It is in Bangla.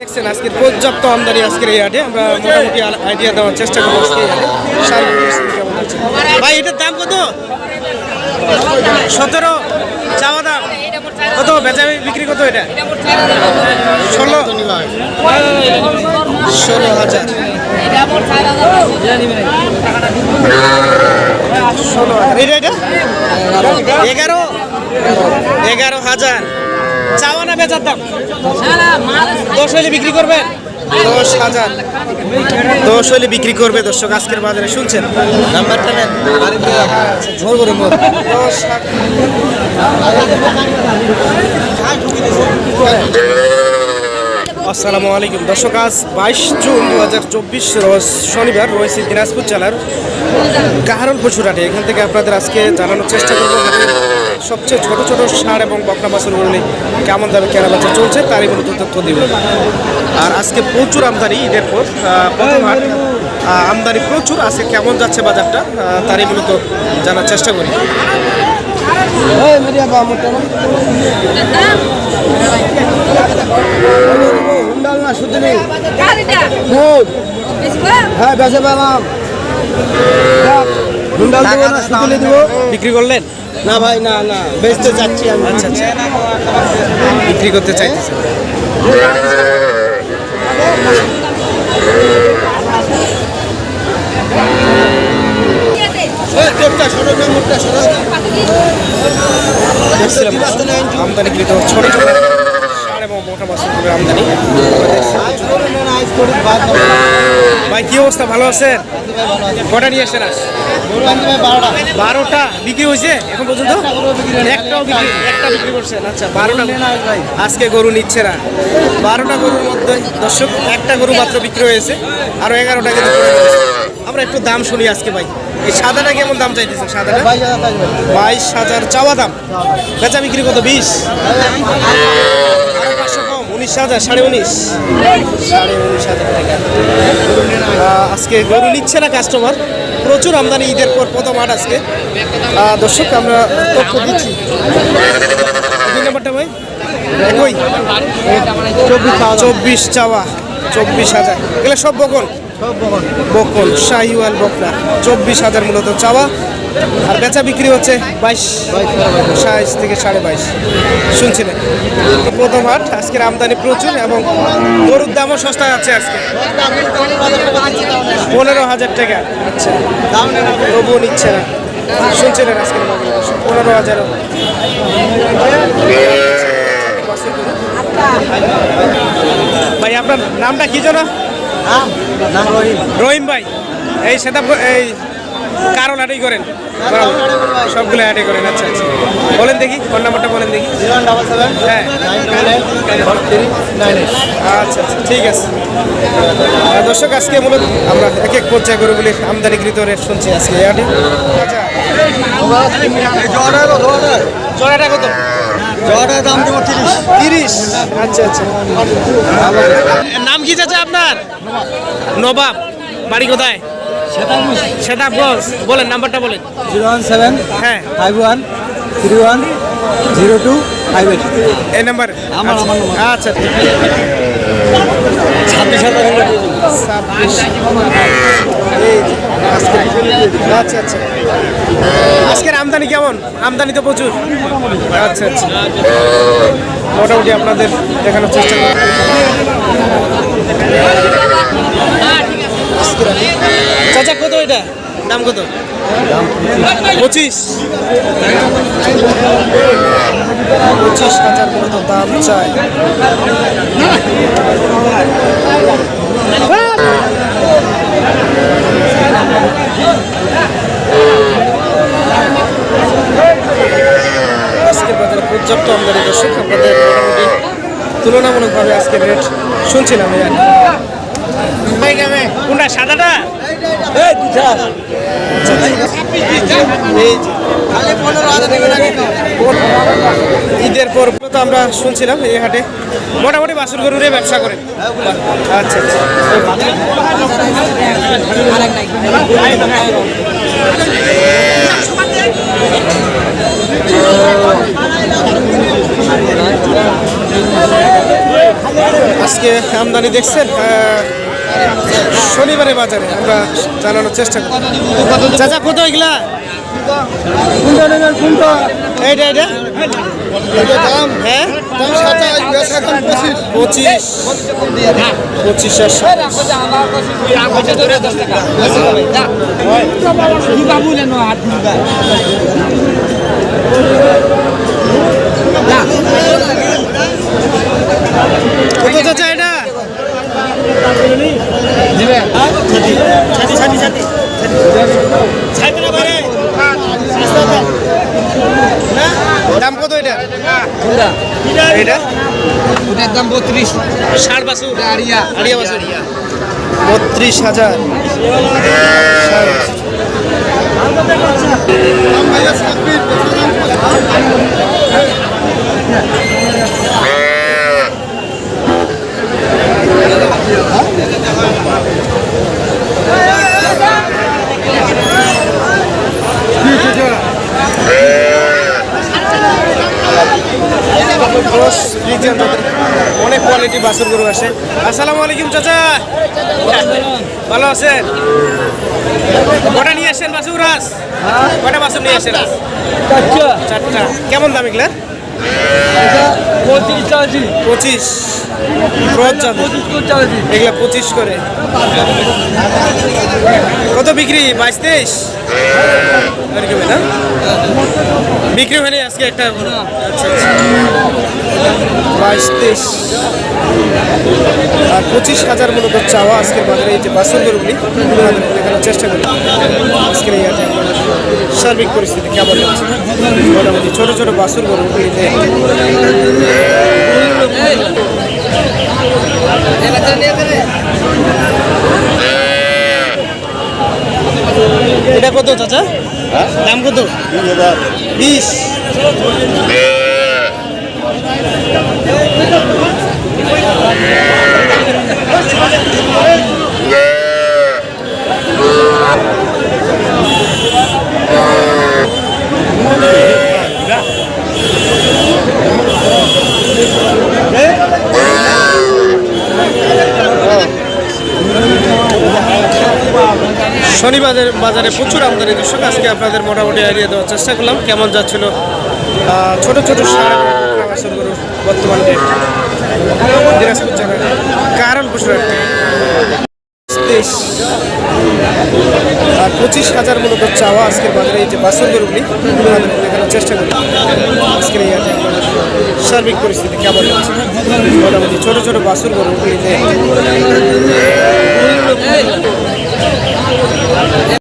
দেখছেন, আজকে পর্যাপ্ত আমদানি আজকের এই হাটে। আমরা মোটামুটি আইডিয়া দেওয়ার চেষ্টা করব ভাই, এটার দাম কত? সতেরো, চাওয়া দাম। কত? বেচা বিক্রি কত এটা? ষোলো। ষোলো হাজার। ষোলো হাজার। এটা এটা? এগারো। এগারো হাজার। চাওয়া না বেচার দাম? দশ হলে বিক্রি করবেন? দশ হাজার। দশ হলে বিক্রি করবে দর্শক, আজকের বাজারে শুনছেন? আসসালামু আলাইকুম। দর্শক, আজ বাইশ জুন দু হাজার চব্বিশ শনিবার রয়েছে দিনাজপুর জেলার কাহারল পশুরাটে এখান থেকে আপনাদের আজকে জানানোর চেষ্টা করব। সবচেয়ে ছোট ছোট সার এবং বকনা বাছুরগুলি কেমন দামে কেনা বেচা চলছে তারই মূলত তথ্য দিব আর আজকে প্রচুর আমদানি ঈদের পর প্রথম হাট আমদানি প্রচুর আজকে কেমন যাচ্ছে বাজারটা তারই মূলত জানার চেষ্টা করি। হ্যাঁ বেঁচে পেলাম। বিক্রি করলেন? না ভাই না না বেচতে যাচ্ছি আমি। আচ্ছা আচ্ছা। বিক্রি করতে আমদানিকৃত ছোট ছোট মোটা মাছের আমদানি। ভাই কি অবস্থা? ভালো আছেন? কটা নিয়ে আসছেন আজ? বারোটা বিক্রি হয়েছে এখন পর্যন্ত? একটাও বিক্রি একটা বিক্রি করছেন আচ্ছা বারোটা আজকে গরু নিচ্ছে না। বারোটা গরুর মধ্যে দর্শক একটা গরু মাত্র বিক্রি হয়েছে আরও এগারোটা কিন্তু আমরা একটু দাম শুনি আজকে ভাই। এই সাদাটা কেমন দাম চাইতেছেন সাদাটা? বাইশ হাজার চাওয়া দাম। বেচা বিক্রি কত বিশ? কম উনিশ হাজার সাড়ে উনিশ। সাড়ে উনিশ হাজার টাকা। আজকে গরু নিচ্ছে না কাস্টমার প্রচুর আমদানি ঈদের পর প্রথম হাট আজকে। দর্শক আমরা তথ্য দিচ্ছি। দুই নম্বরটা ভাই? একই। চব্বিশ চাওয়া চব্বিশ হাজার। এগুলো সব বকন? বকন শাহিওয়াল বকনা চব্বিশ হাজার মূলত চাওয়া। আর বেচা বিক্রি হচ্ছে বাইশ সাইশ থেকে সাড়ে বাইশ। শুনছিলেন? প্রথম হাট, আজকের আমদানি প্রচুর এবং গরুর দামও সস্তা আছে আজকে। পনেরো হাজার টাকা। আচ্ছা তবুও নিচ্ছে না। শুনছিলেন আজকের পনেরো হাজারও। ভাই, আপনার নামটা কি রহিম। ভাই এই সেটা এই কারণ হাটেই করেন। সবগুলো হাটে করেন আচ্ছা আচ্ছা। বলেন দেখি ফোন নাম্বারটা বলেন দেখি। হ্যাঁ। আচ্ছা আচ্ছা ঠিক আছে। দর্শক আজকে মূলত আমরা এক এক পর্যায়ে করে গরুগুলির আমদানিকৃত রেট শুনছি আজকে হাটে আচ্ছা। জোড়াটা কত? দাম দেবো তিরিশ। তিরিশ। আচ্ছা আচ্ছা। নাম কি চাচা আপনার? নবাব বাড়ি কোথায়? সেতাবগঞ্জ বলেন নাম্বারটা বলেন। জিরো ওয়ান সেভেন হ্যাঁ। Five one three one zero two five eight. এই নাম্বার? আমার- আমার আচ্ছা ছাব্বিশ হাজার ছাব্বিশ। আচ্ছা আচ্ছা। আজকের আমদানি কেমন? আমদানি তো প্রচুর। আচ্ছা আচ্ছা। মোটামুটি আপনাদের দেখানোর চেষ্টা করব। চাচা কত এটা? দাম কত? পঁচিশ। পঁচিশ হাজার মতো দাম চাই। আজকের বাজারে পর্যাপ্ত আমদানি দর্শক, আপনাদের তুলনামূলকভাবে আজকের রেট শুনছিলাম। কোনটা সাদাটা। ঈদের পর তো আমরা শুনছিলাম এই হাটে। মোটামুটি বাসুর গরুরে ব্যবসা করেন আচ্ছা আচ্ছা। আজকে আমদানি দেখছেন আহ, শনিবারের বাজারে আমরা জানানোর চেষ্টা করি চাচা কত এগুলা? হ্যাঁ? পঁচিশ। পঁচিশ সাতাশ। কত চাচা এটা ছাড়বে না বাইরে না দাম কত এটা এটা ওটার দাম বত্রিশ ষাট বাসুর আড়িয়া আড়িয়া বাসুর বত্রিশ হাজার অনেক বাসুর বাছুর গরু আসে। আসসালামু আলাইকুম চাচা। ভালো আছেন? কটা নিয়ে আসেন বাসুর আস কটা বাছুর নিয়ে আসেন? চারটা। কেমন দাম এগুলা পঁচিশ চাষি পঁচিশ। পঁচিশ করে এগুলা পঁচিশ করে। কত বিক্রি? বাইশ তেইশ না? বিক্রি হয়নি আজকে একটা? আচ্ছা আচ্ছা। বাইশ তেইশ আর পঁচিশ হাজার মূলত চাওয়া আজকের বাজারে এই যে বাসন গরুগুলি দেখানোর চেষ্টা করি। আজকের এই সার্বিক পরিস্থিতি কেমন হচ্ছে? মোটামুটি ছোটো ছোটো বাসুর গরুগুলিতে এটা কত চাচা? দাম কত? বিশ। শনিবারের বাজারে প্রচুর আমদানি দর্শক, আজকে আপনাদের মোটামুটি এড়িয়ে দেওয়ার চেষ্টা করলাম, কেমন যাচ্ছিল ছোট ছোট বর্তমান কারণ আর পঁচিশ হাজার মূলত চাওয়া আজকের বাজারে, এই যে বাসন গরুগুলি দেখানোর চেষ্টা করি আজকের এই সার্বিক পরিস্থিতি কেমন হচ্ছে মোটামুটি ছোটো ছোটো বাসন গরুগুলিতে